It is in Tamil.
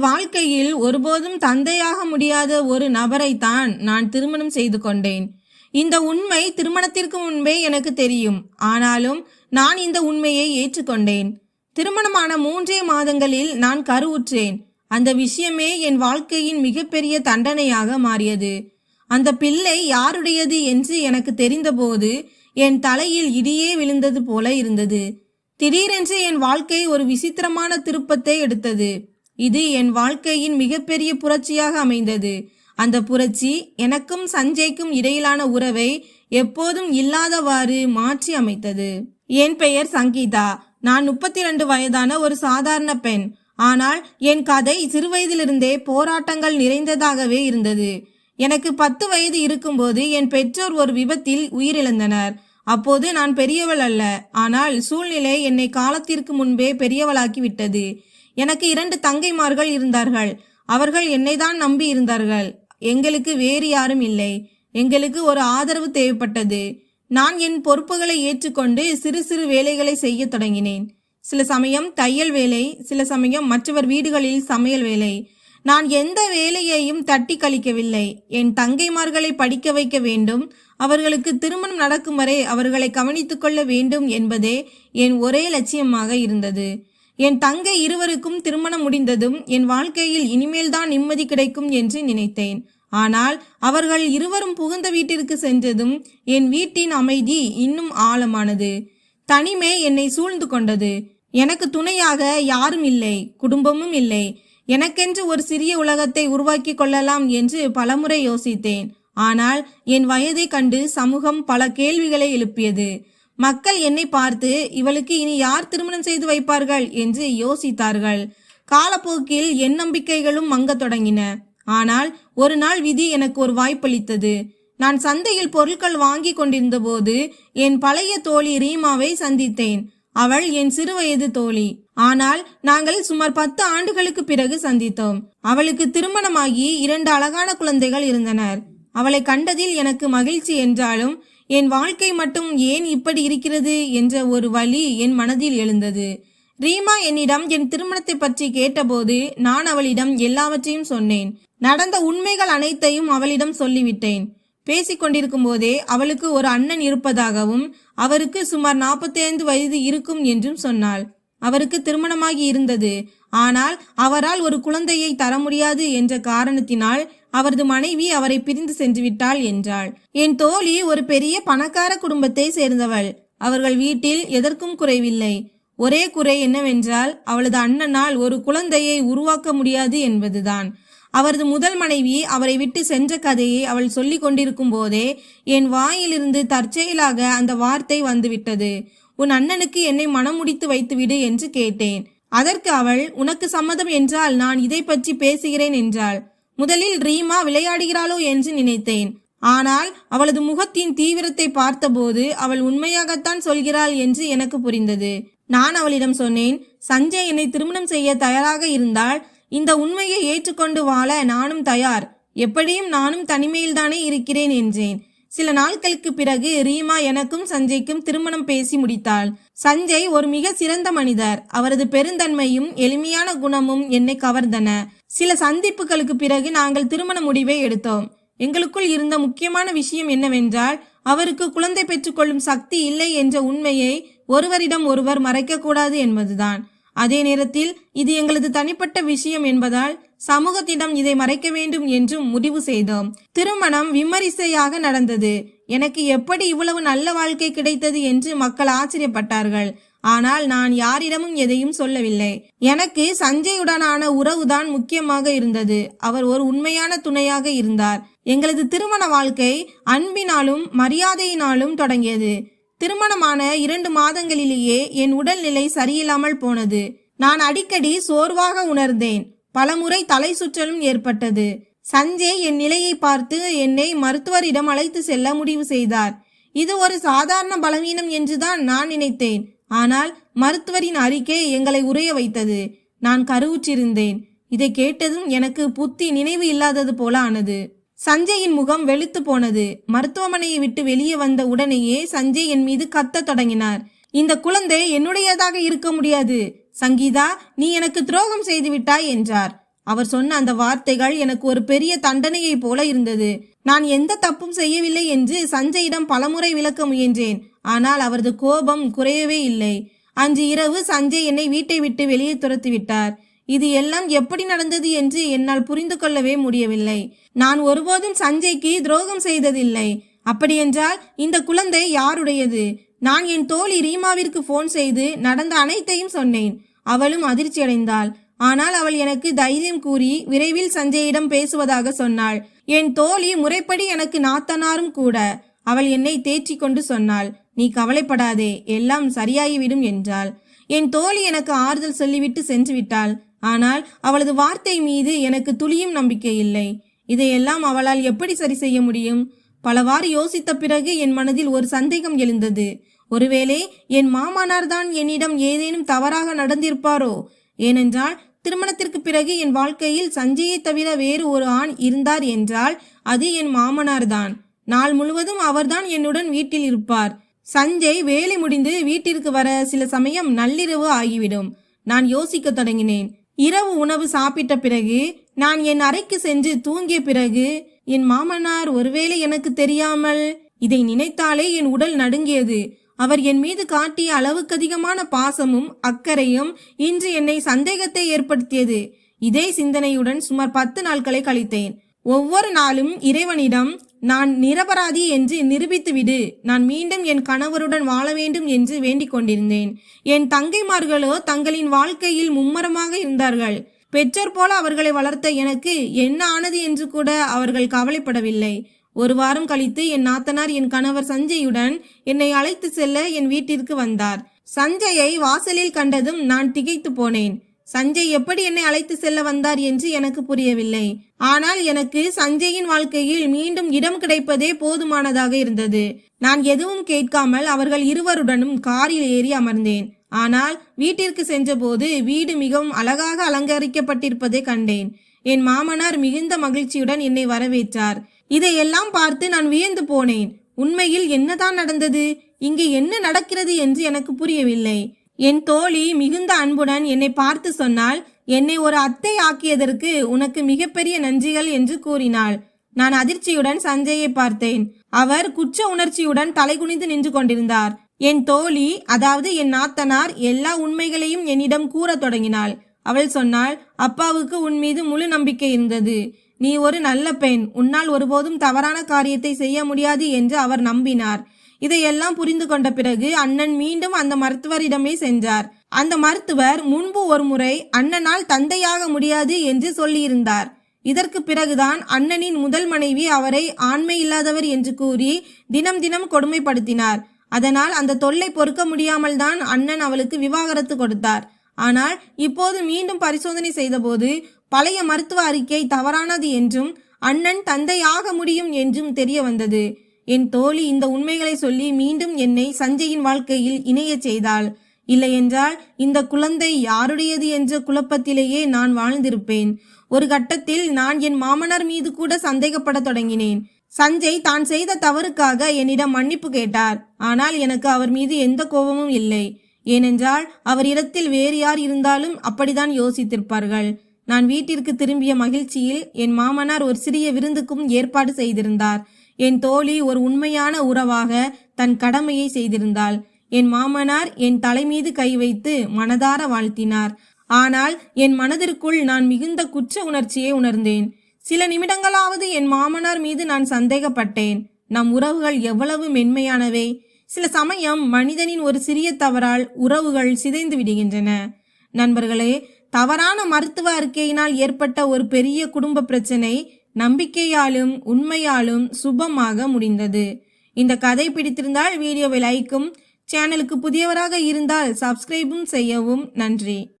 வாழ்க்கையில் ஒருபோதும் தந்தையாக முடியாத ஒரு நபரைத்தான் நான் திருமணம் செய்து கொண்டேன். இந்த உண்மை திருமணத்திற்கு முன்பே எனக்கு தெரியும். ஆனாலும் நான் இந்த உண்மையை ஏற்றுக்கொண்டேன். திருமணமான மூன்றே மாதங்களில் நான் கருவுற்றேன். அந்த விஷயமே என் வாழ்க்கையின் மிகப்பெரிய தண்டனையாக மாறியது. அந்த பிள்ளை யாருடையது என்று எனக்கு தெரிந்தபோது என் தலையில் இடியே விழுந்தது போல இருந்தது. திடீரென்று என் வாழ்க்கை ஒரு விசித்திரமான திருப்பத்தை எடுத்தது. இது என் வாழ்க்கையின் மிகப்பெரிய புரட்சியாக அமைந்தது. அந்த புரட்சி எனக்கும் சஞ்சய்க்கும் இடையிலான உறவை எப்போதும் இல்லாதவாறு மாற்றி அமைத்தது. என் பெயர் சங்கீதா. நான் முப்பத்தி ரெண்டு வயதான ஒரு சாதாரண பெண். ஆனால் என் கதை சிறுவயதிலிருந்தே போராட்டங்கள் நிறைந்ததாகவே இருந்தது. எனக்கு பத்து வயது இருக்கும்போது என் பெற்றோர் ஒரு விபத்தில் உயிரிழந்தனர். அப்போது நான் பெரியவள் அல்ல. ஆனால் சூழ்நிலை என்னை காலத்திற்கு முன்பே பெரியவளாக்கி விட்டது எனக்கு இரண்டு தங்கைமார்கள் இருந்தார்கள். அவர்கள் என்னை தான் நம்பி இருந்தார்கள். எங்களுக்கு வேறு யாரும் இல்லை. எங்களுக்கு ஒரு ஆதரவு தேவைப்பட்டது. நான் என் பொறுப்புகளை ஏற்றுக்கொண்டு சிறு சிறு வேலைகளை செய்ய தொடங்கினேன். சில சமயம் தையல் வேலை சில சமயம் மற்றவர் வீடுகளில் சமையல் வேலை. நான் எந்த வேலையையும் தட்டி கழிக்கவில்லை. என் தங்கைமார்களை படிக்க வைக்க வேண்டும். அவர்களுக்கு திருமணம் நடக்கும் வரை அவர்களை கவனித்துக்கொள்ள வேண்டும் என்பதே என் ஒரே லட்சியமாக இருந்தது. என் தங்கை இருவருக்கும் திருமணம் முடிந்ததும் என் வாழ்க்கையில் இனிமேல்தான் நிம்மதி கிடைக்கும் என்று நினைத்தேன். ஆனால் அவர்கள் இருவரும் புகுந்த வீட்டிற்கு சென்றதும் என் வீட்டின் அமைதி இன்னும் ஆழமானது. தனிமை என்னை சூழ்ந்து கொண்டது. எனக்கு துணையாக யாரும் இல்லை குடும்பமும் இல்லை. எனக்கென்று ஒரு சிறிய உலகத்தை உருவாக்கி கொள்ளலாம் என்று பலமுறை யோசித்தேன். ஆனால் என் வயதை கண்டு சமூகம் பல கேள்விகளை எழுப்பியது. மக்கள் என்னை பார்த்து இவளுக்கு இனி யார் திருமணம் செய்து வைப்பார்கள்? என்று யோசித்தார்கள். காலப்போக்கில் என் நம்பிக்கைகளும் மங்கத் தொடங்கின. ஆனால் ஒரு நாள் விதி எனக்கு ஒரு வாய்ப்பளித்தது. நான் சந்தையில் பொருட்கள் வாங்கி கொண்டிருந்த போது என் பழைய தோழி ரீமாவை சந்தித்தேன். அவள் என் சிறுவயது தோழி. ஆனால் நாங்கள் சுமார் பத்து ஆண்டுகளுக்கு பிறகு சந்தித்தோம். அவளுக்கு திருமணமாகி இரண்டு அழகான குழந்தைகள் இருந்தனர். அவளை கண்டதில் எனக்கு மகிழ்ச்சி என்றாலும் என் வாழ்க்கை மட்டும் ஏன் இப்படி இருக்கிறது? என்ற ஒரு வழி என் மனதில் எழுந்தது. ரீமா என்னிடம் என் திருமணத்தை பற்றி கேட்டபோது நான் அவளிடம் எல்லாவற்றையும் சொன்னேன். நடந்த உண்மைகள் அனைத்தையும் அவளிடம் சொல்லிவிட்டேன். பேசிக்கொண்டிருக்கும் போதே அவளுக்கு ஒரு அண்ணன் இருப்பதாகவும் அவருக்கு சுமார் 45 வயது இருக்கும் என்றும் சொன்னாள். அவருக்கு திருமணமாகி இருந்தது. ஆனால் அவரால் ஒரு குழந்தையை தர முடியாது என்ற காரணத்தினால் அவரது மனைவி அவரை பிரிந்து சென்று விட்டாள் என்றாள். என் தோழி ஒரு பெரிய பணக்கார குடும்பத்தை சேர்ந்தவள். அவர்கள் வீட்டில் எதற்கும் குறைவில்லை. ஒரே குறை என்னவென்றால் அவளது அண்ணனால் ஒரு குழந்தையை உருவாக்க முடியாது என்பதுதான். அவரது முதல் மனைவி அவரை விட்டு சென்ற கதையை அவள் சொல்லிக் கொண்டிருக்கும் போதே என் வாயிலிருந்து தற்செயலாக அந்த வார்த்தை வந்துவிட்டது. உன் அண்ணனுக்கு என்னை மனம் முடித்து வைத்துவிடு என்று கேட்டேன். அதற்கு அவள் உனக்கு சம்மதம் என்றால் நான் இதை பற்றி பேசுகிறேன் என்றாள். முதலில் ரீமா விளையாடுகிறாளோ என்று நினைத்தேன். ஆனால் அவளது முகத்தின் தீவிரத்தை பார்த்தபோது அவள் உண்மையாகத்தான் சொல்கிறாள் என்று எனக்கு புரிந்தது. நான் அவளிடம் சொன்னேன் சஞ்சய் என்னை திருமணம் செய்ய தயாராக இருந்தால் இந்த உண்மையை ஏற்றுக்கொண்டு வாழ நானும் தயார். எப்படியும் நானும் தனிமையில்தானே இருக்கிறேன் என்றேன். சில நாட்களுக்கு பிறகு ரீமா எனக்கும் சஞ்சய்க்கும் திருமணம் பேசி முடித்தாள். சஞ்சய் ஒரு மிக சிறந்த மனிதர். அவரது பெருந்தன்மையும் எளிமையான குணமும் என்னை கவர்ந்தன. சில சந்திப்புகளுக்கு பிறகு நாங்கள் திருமண முடிவை எடுத்தோம். எங்களுக்குள் இருந்த முக்கியமான விஷயம் என்னவென்றால் அவருக்கு குழந்தை பெற்றுக்கொள்ளும் சக்தி இல்லை என்ற உண்மையை ஒருவரிடம் ஒருவர் மறைக்கக்கூடாது என்பதுதான். அதே நேரத்தில் இது எங்களது தனிப்பட்ட விஷயம் என்பதால் சமூகத்திடம் இதை மறைக்க வேண்டும் என்றும் முடிவு செய்தோம். திருமணம் விமரிசையாக நடந்தது. எனக்கு எப்படி இவ்வளவு நல்ல வாழ்க்கை கிடைத்தது என்று மக்கள் ஆச்சரியப்பட்டார்கள். ஆனால் நான் யாரிடமும் எதையும் சொல்லவில்லை. எனக்கு சஞ்சயுடனான உறவுதான் முக்கியமாக இருந்தது. அவர் ஒரு உண்மையான துணையாக இருந்தார். எங்களது திருமண வாழ்க்கை அன்பினாலும் மரியாதையினாலும் தொடங்கியது. திருமணமான இரண்டு மாதங்களிலேயே என் உடல்நிலை சரியில்லாமல் போனது. நான் அடிக்கடி சோர்வாக உணர்ந்தேன். பலமுறை தலை சுற்றலும் ஏற்பட்டது. சஞ்சய் என் நிலையை பார்த்து என்னை மருத்துவரிடம் அழைத்து செல்ல முடிவு செய்தார். இது ஒரு சாதாரண பலவீனம் என்றுதான் நான் நினைத்தேன். ஆனால் மருத்துவரின் அறிக்கை எங்களை உரைய வைத்தது. நான் கருவுற்றிருந்தேன். இதை கேட்டதும் எனக்கு புத்தி நினைவு இல்லாதது போல ஆனது. சஞ்சயின் முகம் வெளுத்து போனது. மருத்துவமனையை விட்டு வெளியே வந்த உடனேயே சஞ்சய் என் மீது கத்தத் தொடங்கினார். இந்த குழந்தை என்னுடையதாக இருக்க முடியாது. சங்கீதா நீ எனக்கு துரோகம் செய்து விட்டாய் என்றார். அவர் சொன்ன அந்த வார்த்தைகள் எனக்கு ஒரு பெரிய தண்டனையைப் போல இருந்தது. நான் எந்த தப்பும் செய்யவில்லை என்று சஞ்சயிடம் பலமுறை விளக்க முயன்றேன். ஆனால் அவரது கோபம் குறையவே இல்லை. அன்று இரவு சஞ்சய் என்னை வீட்டை விட்டு வெளியே துரத்திவிட்டார் இது எல்லாம் எப்படி நடந்தது என்று என்னால் புரிந்து கொள்ளவே முடியவில்லை. நான் ஒருபோதும் சஞ்சய்க்கு துரோகம் செய்ததில்லை. அப்படியென்றால் இந்த குழந்தை யாருடையது? நான் என் தோழி ரீமாவிற்கு ஃபோன் செய்து நடந்த அனைத்தையும் சொன்னேன். அவளும் அதிர்ச்சியடைந்தாள். ஆனால் அவள் எனக்கு தைரியம் கூறி விரைவில் சஞ்சயிடம் பேசுவதாக சொன்னாள். என் தோழி முறைப்படி எனக்கு நாத்தனாரும் கூட. அவள் என்னை தேற்றி கொண்டு சொன்னாள். நீ கவலைப்படாதே. எல்லாம் சரியாகிவிடும் என்றாள். என் தோழி எனக்கு ஆறுதல் சொல்லிவிட்டு சென்று விட்டாள். ஆனால் அவளது வார்த்தை மீது எனக்கு துளியும் நம்பிக்கை இல்லை. இதையெல்லாம் அவளால் எப்படி சரி செய்ய முடியும்? பலவாறு யோசித்த பிறகு என் மனதில் ஒரு சந்தேகம் எழுந்தது. ஒருவேளை என் மாமனார் தான் என்னிடம் ஏதேனும் தவறாக நடந்திருப்பாரோ? ஏனென்றால் திருமணத்திற்கு பிறகு என் வாழ்க்கையில் சஞ்சயை தவிர வேறு ஒரு ஆண் இருந்தார் என்றால் அது என் மாமனார் தான் நாள் முழுவதும் அவர்தான் என்னுடன் வீட்டில் இருப்பார். சஞ்சய் வேலை முடிந்து வீட்டிற்கு வர சில சமயம் நள்ளிரவு ஆகிவிடும். நான் யோசிக்க தொடங்கினேன். இரவு உணவு சாப்பிட்ட பிறகு நான் என் அறைக்கு சென்று தூங்கிய பிறகு என் மாமனார் ஒருவேளை எனக்கு தெரியாமல் இதை நினைத்தாலே என் உடல் நடுங்கியது. அவர் என் மீது காட்டிய அளவுக்கு அதிகமான பாசமும் அக்கறையும் இன்று என்னை சந்தேகத்தை ஏற்படுத்தியது. இதே சிந்தனையுடன் சுமார் பத்து நாட்களை கழித்தேன். ஒவ்வொரு நாளும் இறைவனிடம் நான் நிரபராதி என்று நிரூபித்துவிடு நான் மீண்டும் என் கணவருடன் வாழ வேண்டும் என்று வேண்டிக் கொண்டிருந்தேன். என் தங்கைமார்களோ தங்களின் வாழ்க்கையில் மும்மரமாக இருந்தார்கள். பெற்றோர் போல அவர்களை வளர்த்த எனக்கு என்ன ஆனது என்று கூட அவர்கள் கவலைப்படவில்லை. ஒரு வாரம் கழித்து என் நாத்தனார் என் கணவர் சஞ்சயுடன் என்னை அழைத்து செல்ல என் வீட்டிற்கு வந்தார். சஞ்சயை வாசலில் கண்டதும் நான் திகைத்து போனேன். சஞ்சய் எப்படி என்னை அழைத்து செல்ல வந்தார் என்று எனக்கு புரியவில்லை. ஆனால் எனக்கு சஞ்சயின் வாழ்க்கையில் மீண்டும் இடம் கிடைப்பதே போதுமானதாக இருந்தது. நான் எதுவும் கேட்காமல் அவர்கள் இருவருடனும் காரில் ஏறி அமர்ந்தேன். ஆனால் வீட்டிற்கு சென்றபோது வீடு மிகவும் அழகாக அலங்கரிக்கப்பட்டிருப்பதை கண்டேன். என் மாமனார் மிகுந்த மகிழ்ச்சியுடன் என்னை வரவேற்றார். இதையெல்லாம் பார்த்து நான் வியந்து போனேன். உண்மையில் என்னதான் நடந்தது? இங்கே என்ன நடக்கிறது என்று எனக்கு புரியவில்லை. என் தோழி மிகுந்த அன்புடன் என்னை பார்த்து சொன்னால் என்னை ஒரு அத்தை ஆக்கியதற்கு உனக்கு மிகப்பெரிய நன்றிகள் என்று கூறினாள். நான் அதிர்ச்சியுடன் சஞ்சயை பார்த்தேன். அவர் குற்ற உணர்ச்சியுடன் தலைகுனிந்து நின்று கொண்டிருந்தார். என் தோழி அதாவது என் நாத்தனார் எல்லா உண்மைகளையும் என்னிடம் கூறத் தொடங்கினாள். அவள் சொன்னாள் அப்பாவுக்கு உன் மீது முழு நம்பிக்கை இருந்தது. நீ ஒரு நல்ல பெண். உன்னால் ஒருபோதும் தவறான காரியத்தை செய்ய முடியாது என்று அவர் நம்பினார். இதையெல்லாம் புரிந்து கொண்ட பிறகு அண்ணன் மீண்டும் அந்த மருத்துவரிடமே சென்றார். அந்த மருத்துவர் முன்பு ஒரு முறை அண்ணனால் தந்தையாக முடியாது என்று சொல்லியிருந்தார். இதற்கு பிறகுதான் அண்ணனின் முதல் மனைவி அவரை ஆண்மை இல்லாதவர் என்று கூறி தினம் தினம் கொடுமைப்படுத்தினார். அதனால் அந்த தொல்லை பொறுக்க முடியாமல் தான் அண்ணன் அவளுக்கு விவாகரத்து கொடுத்தார். ஆனால் இப்போது மீண்டும் பரிசோதனை செய்தபோது பழைய மருத்துவ அறிக்கை தவறானது என்றும் அண்ணன் தந்தையாக முடியும் என்றும் தெரிய வந்தது. என் தோழி இந்த உண்மைகளை சொல்லி மீண்டும் என்னை சஞ்சயின் வாழ்க்கையில் இணையச் செய்தாள். இல்லையென்றால் இந்த குழந்தை யாருடையது என்ற குழப்பத்திலேயே நான் வாழ்ந்திருப்பேன். ஒரு கட்டத்தில் நான் என் மாமனார் மீது கூட சந்தேகப்படத் தொடங்கினேன். சஞ்சய் தான் செய்த தவறுக்காக என்னிடம் மன்னிப்பு கேட்டார். ஆனால் எனக்கு அவர் மீது எந்த கோபமும் இல்லை. ஏனென்றால் அவர் இடத்தில் வேறு யார் இருந்தாலும் அப்படிதான் யோசித்திருப்பார்கள். நான் வீட்டிற்கு திரும்பிய மகிழ்ச்சியில் என் மாமனார் ஒரு சிறிய விருந்துக்கும் ஏற்பாடு செய்திருந்தார். என் தோழி ஒரு உண்மையான உறவாக தன் கடமையை செய்திருந்தாள். என் மாமனார் என் தலைமீது கை வைத்து மனதார வாழ்த்தினார். ஆனால் என் மனதிற்குள் நான் மிகுந்த குற்ற உணர்ச்சியை உணர்ந்தேன். சில நிமிடங்களாவது என் மாமனார் மீது நான் சந்தேகப்பட்டேன். நம் உறவுகள் எவ்வளவு மென்மையானவை. சில சமயம் மனிதனின் ஒரு சிறிய தவறால் உறவுகள் சிதைந்து விடுகின்றன. நண்பர்களே தவறான மருத்துவ அறிக்கையினால் ஏற்பட்ட ஒரு பெரிய குடும்ப பிரச்சனை நம்பிக்கையாலும் உண்மையாலும் சுபமாக முடிந்தது. இந்த கதை பிடித்திருந்தால் வீடியோவை லைக்கும் சேனலுக்கு புதியவராக இருந்தால் சப்ஸ்கிரைபும் செய்யவும் நன்றி.